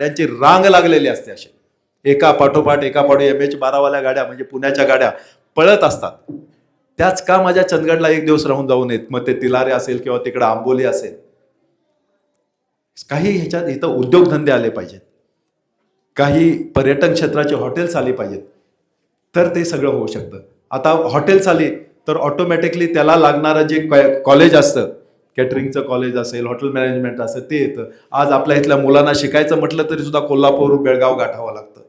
त्यांची रांग लागलेली असते अशी. एका पाठोपाठ एका पाठो एम एच बारावाल्या गाड्या म्हणजे पुण्याच्या गाड्या पळत असतात. त्याच का माझ्या चंदगडला एक दिवस राहून जाऊन येत मग ते तिलारे असेल किंवा तिकडे आंबोली असेल. काही ह्याच्यात इथं उद्योगधंदे आले पाहिजेत. काही पर्यटन क्षेत्राचे हॉटेल्स आली पाहिजेत. तर ते सगळं होऊ शकतं. आता हॉटेल्स आली तर ऑटोमॅटिकली त्याला लागणारं जे कॉलेज असतं कॅटरिंगचं कॉलेज असेल हॉटेल मॅनेजमेंट असेल ते येतं. आज आपल्या इथल्या मुलांना शिकायचं म्हटलं तरी सुद्धा कोल्हापूर बेळगाव गाठावं लागतं.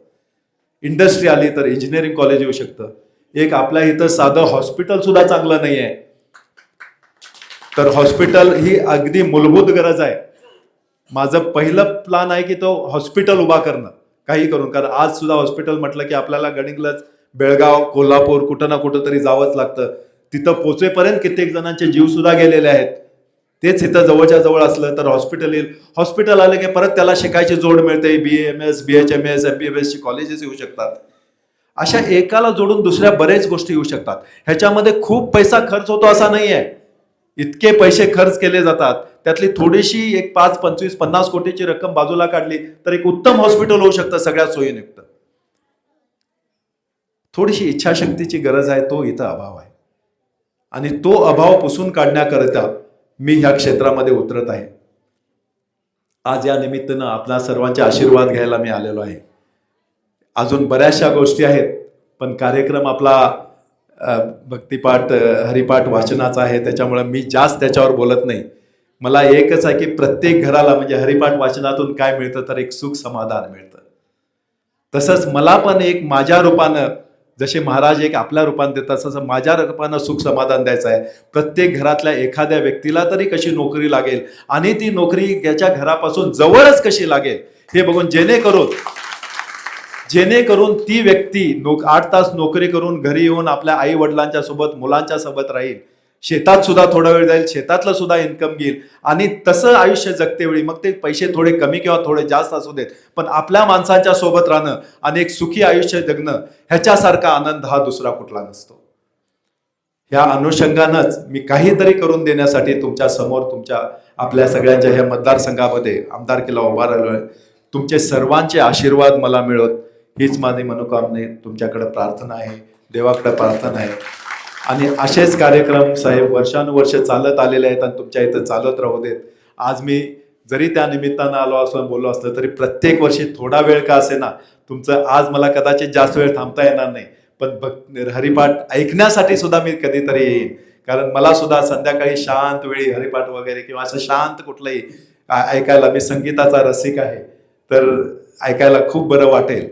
इंडस्ट्री आली तर इंजिनिअरिंग कॉलेज येऊ शकतं. एक आपल्या इथं साधं हॉस्पिटल सुद्धा चांगलं नाही आहे तर हॉस्पिटल ही अगदी मूलभूत गरज आहे. माझं पहिलं प्लान आहे की तो हॉस्पिटल उभा करणं. काही करून. कारण आज सुद्धा हॉस्पिटल म्हटलं की आपल्याला गणिंगलाच बेळगाव कोल्हापूर कुठं ना कुठं तरी जावंच लागतं. तिथं पोचेपर्यंत कित्येक जणांचे जीव सुद्धा गेलेले आहेत. तेच इथं जवळच्या जवळ असलं तर हॉस्पिटल येईल. हॉस्पिटल आलं की परत त्याला शिकायची जोड मिळते. B M S B H M S M B M एसची कॉलेजेस येऊ शकतात. अशा एकाला जोडून दुसऱ्या बरेच गोष्टी येऊ शकतात. ह्याच्यामध्ये खूप पैसा खर्च होतो असा नाही आहे इतके पैसे खर्च केले जातात. त्यातली थोडीशी एक पाच पंचवीस पन्नास कोटीची रक्कम बाजूला काढली तर एक उत्तम हॉस्पिटल होऊ शकतं सगळ्या सोयीनियुक्त थोडीशी इच्छाशक्तीची गरज आहे तो इथं अभाव आहे. आणि तो अभाव पुसून काढण्याकरिता मी ह्या क्षेत्रामध्ये उतरत आहे. आज या निमित्तानं आपला सर्वांचे आशीर्वाद घ्यायला मी आलेलो आहे. अजून बऱ्याचशा गोष्टी आहेत पण कार्यक्रम आपला भक्तिपाठ हरिपाठ वाचनाचा आहे त्याच्यामुळे मी जास्त त्याच्यावर बोलत नाही. मला एकच आहे की प्रत्येक घराला म्हणजे हरिपाठ वाचनातून काय मिळतं तर एक सुख समाधान मिळतं. तसंच मला पण एक माझ्या रूपानं जसे महाराज एक आपल्या रूपान देतात तसं माझ्या रूपानं सुख समाधान द्यायचं आहे. प्रत्येक घरातल्या एखाद्या व्यक्तीला तरी कशी नोकरी लागेल? आणि ती नोकरी त्याच्या घरापासून जवळच कशी लागेल? हे बघून जेणेकरून जेणेकरून ती व्यक्ती नोक आठ तास नोकरी करून घरी येऊन आपल्या आई वडिलांच्या सोबत मुलांच्या सोबत राहील. शेतात सुद्धा थोडा वेळ जाईल शेतातलं सुद्धा इन्कम घेईल. आणि तसं आयुष्य जगते वेळी मग ते पैसे थोडे कमी किंवा थोडे जास्त असू देत. पण आपल्या माणसांच्या सोबत राहणं आणि एक सुखी आयुष्य जगणं ह्याच्यासारखा आनंद हा दुसरा कुठला नसतो. ह्या अनुषंगानंच मी काहीतरी करून देण्यासाठी तुमच्यासमोर तुमच्या आपल्या सगळ्यांच्या ह्या मतदारसंघामध्ये आमदारकीला उभा राहिलो आहे तुमचे सर्वांचे आशीर्वाद मला मिळत. हीच माझी मनोकामने तुमच्याकडे प्रार्थना आहे. देवाकडे प्रार्थना आहे. आणि असेच कार्यक्रम साहेब वर्षानुवर्ष चालत आलेले आहेत आणि तुमच्या इथं चालत राहू देत. आज मी जरी त्या निमित्तानं आलो असं बोललो असलं तरी प्रत्येक वर्षी थोडा वेळ का असे ना तुमचं आज मला कदाचित जास्त वेळ थांबता येणार नाही. पण भक्त हरिपाठ ऐकण्यासाठी सुद्धा मी कधीतरी येईन. कारण मला सुद्धा संध्याकाळी शांत वेळी हरिपाठ वगैरे किंवा असं शांत कुठलंही ऐकायला मी संगीताचा रसिक आहे तर ऐकायला खूप बरं वाटेल.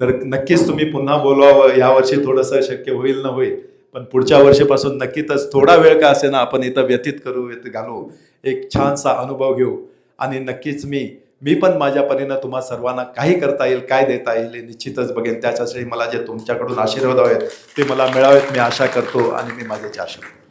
तर नक्कीच तुम्ही पुन्हा बोलवावं यावर्षी थोडंसं शक्य होईल न होईल. पण पुढच्या वर्षीपासून नक्कीच थोडा वेळ का असे ना आपण इथं व्यतीत करू व्यत घालू एक छानसा अनुभव घेऊ. आणि नक्कीच मी मी पण माझ्या परीनं तुम्हा सर्वांना काही करता येईल काय देता येईल हे निश्चितच बघेन. त्याच्यासाठी मला जे तुमच्याकडून आशीर्वाद हवेत ते मला मिळावेत मी आशा करतो आणि मी माझ्याची आशा करतो.